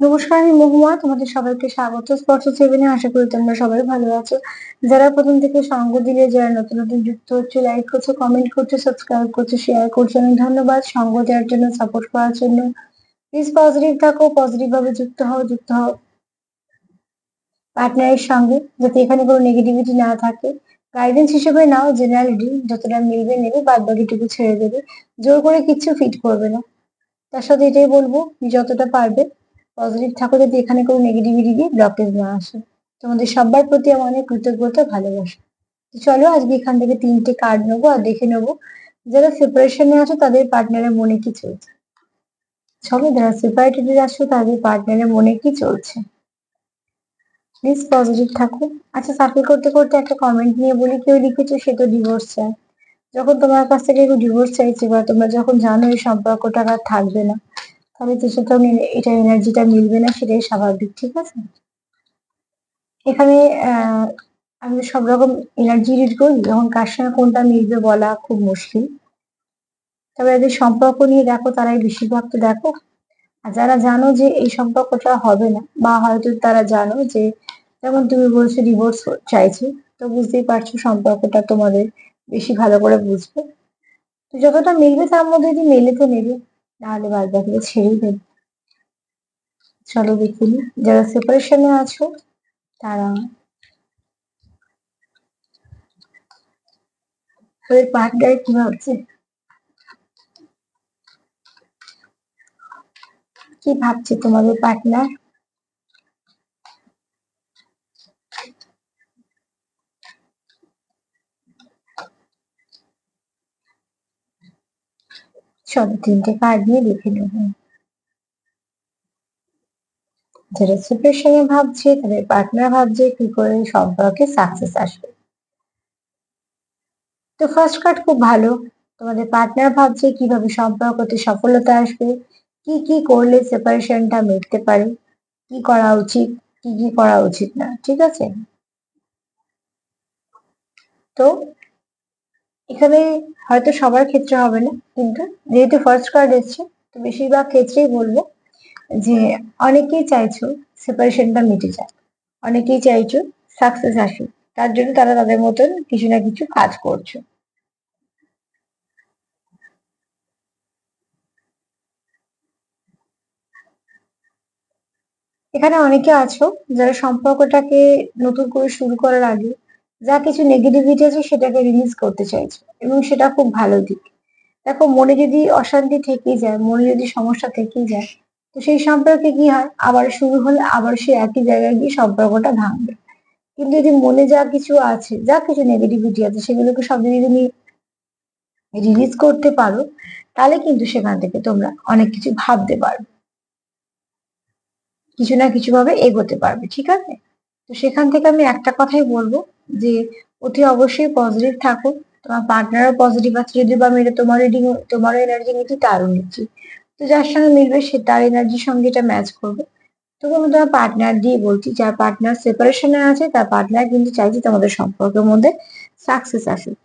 নমস্কার, আমি মহুয়া। তোমাদের সবাইকে স্বাগত। স্পর্শ সেভেনে আশা করি তোমরা সবাই ভালো আছো। যারা প্রথম থেকে সঙ্গ দিলে, যারা নতুন নতুন যুক্ত হচ্ছে লাইক করছ কমেন্ট করছ সাবস্ক্রাইব করছ শেয়ার করছ, অনেক ধন্যবাদ। সঙ্গ দেওয়ার জন্য সাপোর্ট করার জন্য। প্লিজ পজিটিভ থাকো পজিটিভ ভাবে যুক্ত হও যুক্ত হও পার্টনারের সঙ্গে, যাতে এখানে কোনো নেগেটিভিটি না থাকে। গাইডেন্স হিসেবে নাও জেনারেলি যতটা মিলবে নেবে বাদ বাকিটুকু ছেড়ে দেবে। জোর করে কিচ্ছু ফিট করবে না। তার সাথে এটাই বলব যতটা পারবে পজিটিভ থাকো যদি এখানে কোনো নেগেটিভিটি দিয়ে ব্লকেজ না আসে। তোমাদের সবার প্রতি আমার অনেক কৃতজ্ঞতা, ভালোবাসা। তো চলো আজকে এখান থেকে তিনটে কার্ড নেব আর দেখে নেব যারা সেপারেশনে আছো তাদের পার্টনারের মনে কি চলছে। চলো যারা সেপারেটেড আছো তাদের পার্টনারের মনে কি চলছে। প্লিজ পজিটিভ থাকো আচ্ছা সার্কেল করতে করতে একটা কমেন্ট নিয়ে বলি, কেউ লিখেছো সে তো ডিভোর্স চায়। যখন তোমার কাছ থেকে কেউ ডিভোর্স চাইছে বা তোমরা যখন জানো এই সম্পর্কটা আর থাকবে না তাহলে তো সেটা এটা এনার্জিটা মিলবে না, সেটাই স্বাভাবিক, ঠিক আছে? এখানে আমি সব রকম এনার্জি রিড করি যখন কার সঙ্গে কোনটা মিলবে বলা খুব মুশকিল। তবে এদের সম্পর্ক নিয়ে দেখো, তারাই বেশিরভাগ তো দেখো। আর যারা জানো যে এই সম্পর্কটা হবে না, বা হয়তো তারা জানো যে, যেমন তুমি বলছো ডিভোর্স চাইছো, তো বুঝতেই পারছ সম্পর্কটা তোমাদের বেশি ভালো করে বুঝবে। তো যতটা মিলবে তার মধ্যে যদি মেলে তো নেবে। নাহলে বাদ বাকি ছেড়েই দেবে। চলো দেখি যারা সেপারেশনে আছো, তারা তাদের পার্টনার কি ভাবছে? কি ভাবছে তোমাদের পার্টনার চলো তিনটে কার্ড নিয়ে দেখে নেব। যারা সিচুয়েশনে ভাবছে, তাদের পার্টনার ভাবছে কি করে সম্পর্কে সাকসেস আসবে। তো ফার্স্ট কার্ড খুব ভালো। তোমাদের পার্টনার ভাবছে কীভাবে সম্পর্কতে সফলতা আসবে, কি কি করলে সেপারেশনটা মিটতে পারে, কি করা উচিত, কি কি করা উচিত না, ঠিক আছে? তো এখানে হয়তো সবার ক্ষেত্রে হবে না কিন্তু যেহেতু ফার্স্ট কার্ড এসছে, তো বেশিরভাগ ক্ষেত্রেই বলব যে অনেকেই চাইছো সেপারেশনটা মিটে যায় অনেকেই চাইছো সাকসেস আসুক। তার জন্য তারা তাদের মতন কিছু না কিছু কাজ করছ। এখানে অনেকে আছো যারা সম্পর্কটাকে নতুন করে শুরু করার আগে যা কিছু নেগেটিভিটি আছে সেটাকে রিলিজ করতে চাইছো এবং সেটা খুব ভালো দিক। দেখো, মনে যদি অশান্তি থেকেই যায়, মনে যদি সমস্যা থেকেই যায়, তো সেই সম্পর্কে কি হয়? আবার শুরু হলে আবার সে একই জায়গায় গিয়ে সম্পর্কটা ভাঙবে। কিন্তু যদি মনে যা কিছু আছে, যা কিছু নেগেটিভিটি আছে, সেগুলোকে সব যদি তুমি রিলিজ করতে পারো, তাহলে কিন্তু সেখান থেকে তোমরা অনেক কিছু ভাবতে পারবে। কিছু না কিছু ভাবে এগোতে পারবে, ঠিক আছে? তো সেখান থেকে আমি একটা কথাই বলব যে অতি অবশ্যই পজিটিভ থাকো তোমার পার্টনারও পজিটিভ আছে যদি বা মেরে তোমার রিডিং তোমারও এনার্জি নিচ্ছি তারও নিচ্ছি তো যার সঙ্গে মিলবে সে তার এনার্জির সঙ্গে এটা ম্যাচ করবে। তবু আমি তোমার পার্টনার দিয়ে বলছি, যার পার্টনার সেপারেশনে আছে, তার পার্টনার কিন্তু চাইছে তোমাদের সম্পর্কের মধ্যে সাকসেস আসুক।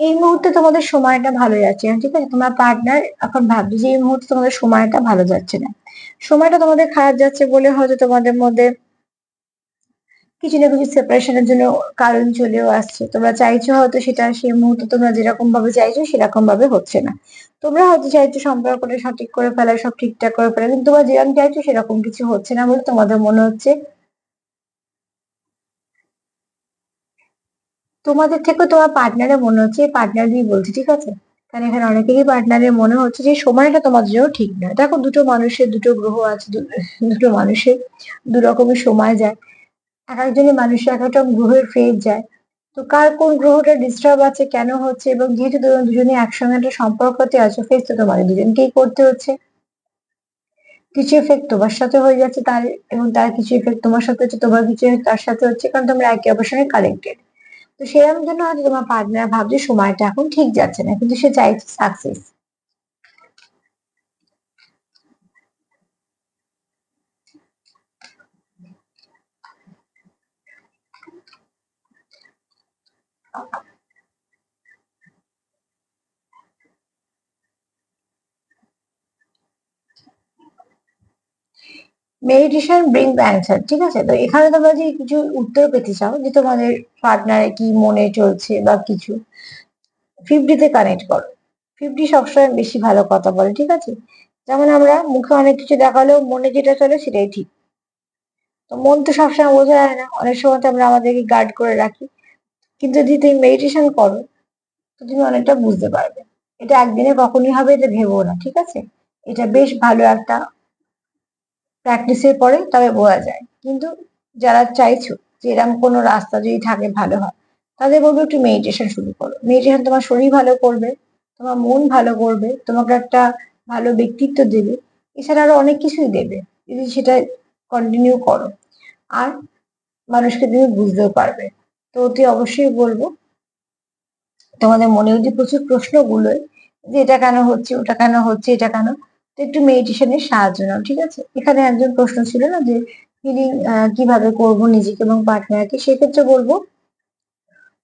এই মুহূর্তে তোমাদের সময়টা ভালো যাচ্ছে না, ঠিক আছে? তোমার পার্টনার এখন ভাবছে যে এই মুহূর্তে তোমাদের সময়টা ভালো যাচ্ছে না। সময়টা তোমাদের খারাপ যাচ্ছে বলে হয়তো তোমাদের মধ্যে কিছু না কিছু সেপারেশনের জন্য কারণ চলেও আসছে। তোমরা চাইছো হয়তো সেটা সেই মুহূর্তে তোমরা যেরকম ভাবে চাইছো সেরকম ভাবে হচ্ছে না। তোমরা হয়তো চাইছো সম্পর্কটা সঠিক করে ফেলা, সব ঠিকঠাক করে ফেলা, কিন্তু তোমরা যেরকম চাইছো সেরকম কিছু হচ্ছে না বলে তোমাদের মনে হচ্ছে তোমাদের থেকে তোমার পার্টনারের মনে হচ্ছে পার্টনার দিয়ে বলছি, ঠিক আছে? কারণ এখানে অনেকেরই পার্টনারের মনে হচ্ছে যে সময়টা তোমাদের জন্য ঠিক নয় দেখো, দুটো মানুষের দুটো গ্রহ আছে দুটো মানুষের দু রকমের সময় যায়। এক একজনের মানুষের এক একটা গ্রহের ফেজ যায়। তো কার কোন গ্রহটা ডিস্টার্ব আছে, কেন হচ্ছে, এবং যেহেতু দুজনে একসঙ্গে একটা সম্পর্কতে আছো ফেস তো তোমাদের দুজনকেই করতে হচ্ছে। কিছু এফেক্ট তোমার সাথে হয়ে যাচ্ছে, তার, এবং তার কিছু এফেক্ট তোমার সাথে হচ্ছে, তোমার কিছু তার সাথে হচ্ছে, কারণ তোমরা একে অপরের সঙ্গে কানেক্টেড তো সেরকম জন্য হয়তো তোমার পার্টনার ভাবছে সময়টা এখন ঠিক যাচ্ছে না, কিন্তু সে চাইছে success meditation bring the answer ঠিক আছে? তো এখানে তোমরা যদি কিছু উত্তর পেতে চাও যে তোমাদের পার্টনারে কি মনে চলছে বা কিছু ফিফটিতে কানেক্ট করো। ফিফটি সবসময় বেশি ভালো কথা বলে, ঠিক আছে? যেমন আমরা মুখে অনেক কিছু দেখালেও মনে যেটা চলে সেটাই ঠিক। তো মন তো সবসময় বোঝা যায় না, অনেক সময় তো আমরা আমাদেরকে গার্ড করে রাখি। কিন্তু যদি তুমি মেডিটেশন করো, তো তুমি অনেকটা বুঝতে পারবে। এটা একদিনে কখনই হবে এটা ভেবো না, ঠিক আছে? এটা বেশ ভালো একটা প্র্যাকটিসের পরে তবে বোঝা যায়। কিন্তু যারা চাইছো যে এরকম কোনো রাস্তা যদি থাকে ভালো হয়, তাদের বলব একটু মেডিটেশন শুরু করো। মেডিটেশন তোমার শরীর ভালো করবে, তোমার মন ভালো করবে, তোমাকে একটা ভালো ব্যক্তিত্ব দেবে। এছাড়া আরও অনেক কিছুই দেবে। যদি সেটা কন্টিনিউ করো, আর মানুষকে তুমি বুঝতেও পারবে। তো অতি অবশ্যই বলব, তোমাদের মনে যদি প্রচুর প্রশ্নগুলোয় যে এটা কেন হচ্ছে, ওটা কেন হচ্ছে, এটা কেন তো একটু মেডিটেশনের সাহায্য নাও, ঠিক আছে? এখানে একজন প্রশ্ন ছিল না যে হিলিং কীভাবে করব নিজেকে এবং পার্টনারকে সেক্ষেত্রে বলব,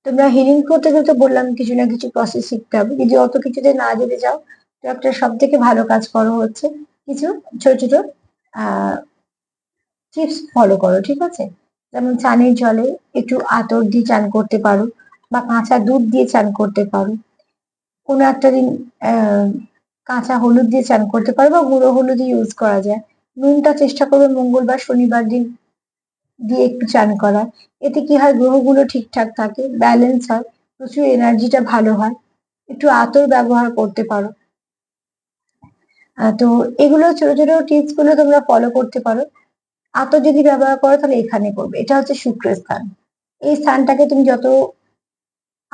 তোমরা হিলিং করতে গেলে তো বললাম, কিছু না কিছু প্রসেস শিখতে হবে। যদি অত কিছুতে না যেতে যাও, তো একটা সব থেকে ভালো কাজ করো হচ্ছে কিছু ছোট ছোট টিপস ফলো করো, ঠিক আছে? যেমন চানের জলে একটু আতর দিয়ে চান করতে পারো বা কাঁচা দুধ দিয়ে চান করতে পারো। কোনো একটা দিন কাঁচা হলুদ দিয়ে চান করতে পারো বা গুঁড়ো হলুদ ইউজ করা যায়। নুনটা চেষ্টা করবে মঙ্গলবার, শনিবার দিন দিয়ে একটু চান করা এতে কি হয়, গ্রহগুলো ঠিকঠাক থাকে ব্যালেন্স হয়, প্রচুর এনার্জিটা ভালো হয়। একটু আতর ব্যবহার করতে পারো। তো এগুলো ছোট ছোট টিপসগুলো তোমরা ফলো করতে পারো। আতর যদি ব্যবহার করো তাহলে এখানে করবে। এটা হচ্ছে শুক্রের স্থান। এই স্থানটাকে তুমি যত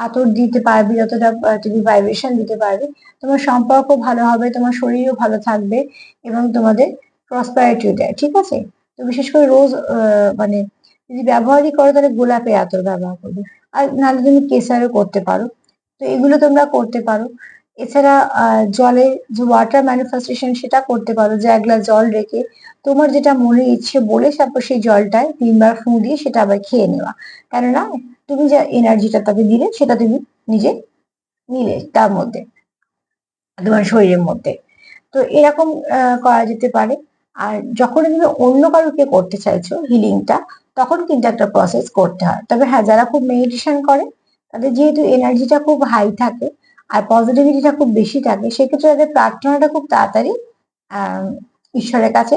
আতর দিতে পারবে, যতটা তুমি ভাইব্রেশন দিতে পারবে। তোমার সম্পর্ক ভালো হবে, তোমার শরীরও ভালো থাকবে এবং তোমাদের প্রসপারিটিও দেয়, ঠিক আছে? তো বিশেষ করে রোজ মানে যদি ব্যবহারই করো, তাহলে গোলাপের আতর ব্যবহার করবে। আর নাহলে তুমি কেসারও করতে পারো। তো এগুলো তোমরা করতে পারো। এছাড়া জলে যে ওয়াটার ম্যানিফেস্টেশন সেটা করতে পারো। যে এক গ্লাস জল রেখে তোমার যেটা মনে ইচ্ছে বলে, তারপর সেই জলটায় তিনবার ফুঁ দিয়ে সেটা আবার খেয়ে নেওয়া। কেননা তুমি যা এনার্জিটা তাকে দিলে, সেটা তুমি নিজে নিলে তার মধ্যে, তোমার শরীরের মধ্যে। তো এরকম করা যেতে পারে। আর যখন তুমি অন্য কারোকে করতে চাইছো হিলিংটা তখন কিন্তু একটা প্রসেস করতে হয়। তবে হ্যাঁ যারা খুব মেডিটেশন করে, তাদের যেহেতু এনার্জিটা খুব হাই থাকে আর পজিটিভিটিটা খুব বেশি থাকে, সেক্ষেত্রে তাদের প্রার্থনাটা খুব তাড়াতাড়ি ঈশ্বরের কাছে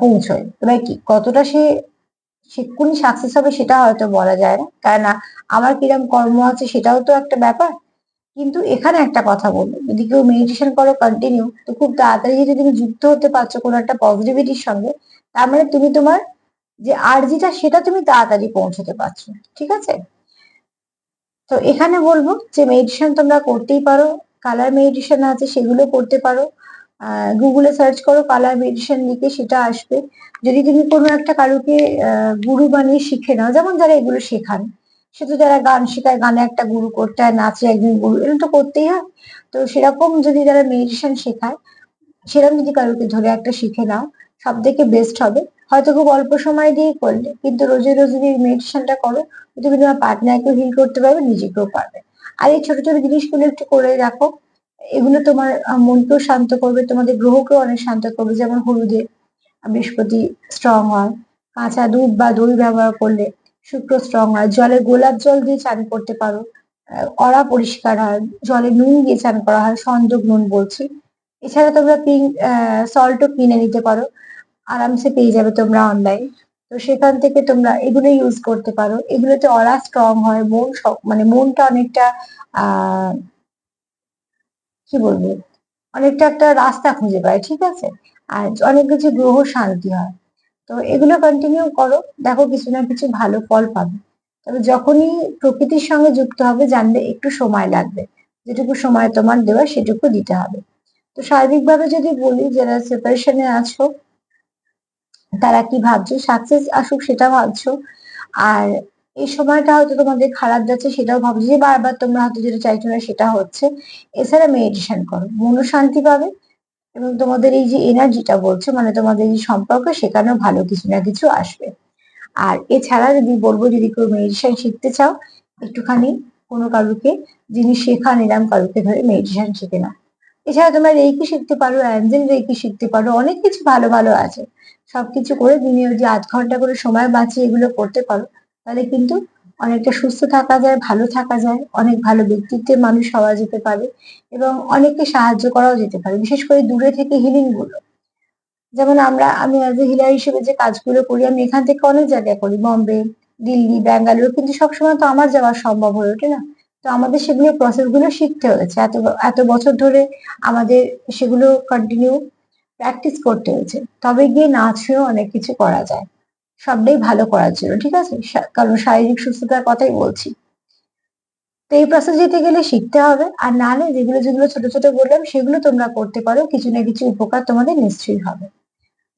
পৌঁছয়। তবে কি, কতটা সে শিক্ষুনি সাকসেস হবে সেটা হয়তো বলা যায় না। কেন আমার কিরম কর্ম আছে সেটাও তো একটা ব্যাপার। কিন্তু এখানে একটা কথা বলব, যদি কেউ মেডিটেশন করো কন্টিনিউ তো খুব তাড়াতাড়ি যদি তুমি যুক্ত হতে পারছ কোনো একটা পজিটিভিটির সঙ্গে, তার মানে তুমি তোমার যে আর্জিটা সেটা তুমি তাড়াতাড়ি পৌঁছতে পারছ, ঠিক আছে? তো এখানে বলব যে মেডিটেশন তোমরা করতেই পারো কালার মেডিটেশন আছে সেগুলো করতে পারো। গুগলে সার্চ করো কালার মেডিটেশন লিখে সেটা আসবে। যদি তুমি কোনো একটা কারোকে গুরু বানিয়ে শিখে নাও, যেমন যারা এগুলো শেখান, সে তো যারা গান শেখায়, গানে একটা গুরু করতে হয়, নাচে একজন গুরু এরকম তো করতেই হয়। তো সেরকম যদি যারা মেডিটেশন শেখায়, সেরকম যদি কারোকে ধরে একটা শিখে নাও, সব থেকে বেস্ট হবে। হয়তো খুব অল্প সময় দিয়েই করলে, কিন্তু রোজে রোজ যদি মেডিটেশনটা করো তুমি তোমার পার্টনারকেও হিল করতে পারবে, নিজেকেও পারবে। আর এই ছোট ছোট জিনিসগুলো একটু করে রাখো এগুলো তোমার মনকেও শান্ত করবে, তোমাদের গ্রহকেও অনেক শান্ত করবে, যেমন হলুদে বৃহস্পতি স্ট্রং হয়, কাঁচা দুধ বা দই ব্যবহার করলে শুক্র স্ট্রং হয়, জলে গোলাপ জল দিয়ে চান করতে পারো অরা পরিষ্কার হয়, জলে নুন দিয়ে চান করা হয় সংযোগ নুন বলছি। এছাড়া তোমরা পিঙ্ক সল্টও কিনে নিতে পারো, আরামসে পেয়ে যাবে তোমরা অনলাইন তো সেখান থেকে তোমরা এগুলো ইউজ করতে পারো। এগুলোতে অরা স্ট্রং হয়, মন মানে মনটা অনেকটা, আহ কি বলব? অনেকটা একটা রাস্তা খুঁজে পায়, ঠিক আছে? আর অনেক কিছু গ্রহ শান্তি হয়। তো এগুলো কন্টিনিউ করো, দেখো কিছু না কিছু ভালো ফল পাবে। তবে যখনই প্রকৃতির সঙ্গে যুক্ত হবে, জানবে একটু সময় লাগবে। যেটুকু সময় তোমার দেওয়া, সেটুকু দিতে হবে। তো সার্বিকভাবে যদি বলি, যারা সেপারেশনে আছো, তারা কি ভাবছ? সাকসেস আসুক সেটা ভাবছ। আর এই সময়টা হয়তো তোমাদের খারাপ যাচ্ছে, সেটাও ভাবছ যে বারবার তোমরা হয়তো যেটা চাইছো না সেটা হচ্ছে। এছাড়া মেডিটেশন করো, মনও শান্তি পাবে এবং তোমাদের এই যে এনার্জিটা বলছো মানে তোমাদের এই সম্পর্ক, সেখানেও ভালো কিছু না কিছু আসবে। আর এছাড়া যদি বলব, যদি কেউ মেডিটেশন শিখতে চাও, একটুখানি কোনো কারুকে, যিনি শেখা নিলাম, কারুকে ধরে মেডিটেশন শিখে না এছাড়া তোমরা রেকি শিখতে পারো অ্যাঞ্জেল রেকি শিখতে পারো, অনেক কিছু ভালো ভালো আছে। সবকিছু করে দিনে যে আধ ঘণ্টা করে সময় বাঁচিয়ে এগুলো করতে পারো। তাহলে কিন্তু অনেকটা সুস্থ থাকা যায়, ভালো থাকা যায়, অনেক ভালো ব্যক্তিত্বের মানুষ হওয়া যেতে পারে এবং অনেককে সাহায্য করাও যেতে পারে, বিশেষ করে দূরে থেকে হিলিংগুলো। যেমন আমরা, আমি অ্যাজ এ হিলার হিসেবে যে কাজগুলো করি, আমি এখান থেকে অনেক জায়গায় করি, বম্বে, দিল্লি, ব্যাঙ্গালোর, কিন্তু সবসময় তো আমার যাওয়া সম্ভব হয়ে ওঠে না। তো আমাদের সেগুলো প্রসেসগুলো শিখতে হয়েছে, এত এত বছর ধরে আমাদের সেগুলো কন্টিনিউ প্র্যাকটিস করতে হয়েছে। তবে গিয়ে নাচেও অনেক কিছু করা যায়। সবটাই ভালো করার জন্য, ঠিক আছে? কারণ শারীরিক সুস্থতার কথাই বলছি। তো এই প্রসেস যেতে গেলে শিখতে হবে, আর নাহলে যেগুলো যেগুলো ছোট ছোট বললাম, সেগুলো তোমরা করতে পারো, কিছু না কিছু উপকার তোমাদের নিশ্চয়ই হবে।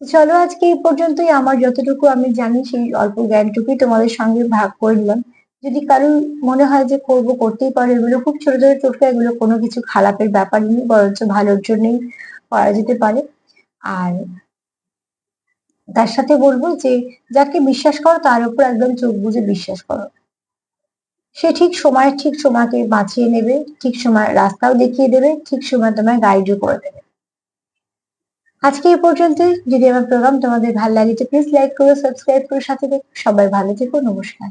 চলো আজকে এই পর্যন্তই, আমার যতটুকু আমি জানি সেই অল্প জ্ঞানটুকুই তোমাদের সঙ্গে ভাগ করে নিলাম। যদি কারোর মনে হয় যে করব, করতেই পারো, এগুলো খুব ছোট ছোট টোটকা, এগুলো কোনো কিছু খারাপের ব্যাপার নেই, বরঞ্চ ভালোর জন্যই করা যেতে পারে। আর তার সাথে বলব যে, যাকে বিশ্বাস করো, তার উপর একদম চোখ বুঝে বিশ্বাস করো। সে ঠিক সময়, ঠিক সময়কে বাঁচিয়ে নেবে, ঠিক সময় রাস্তাও দেখিয়ে দেবে, ঠিক সময় তোমায় গাইডও করে দেবে। আজকে এই পর্যন্ত যদি আমার প্রোগ্রাম তোমাদের ভালো লাগে তো প্লিজ লাইক করো সাবস্ক্রাইব করো, সাথে সবাই ভালো থেকো, নমস্কার।